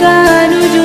Ka nuju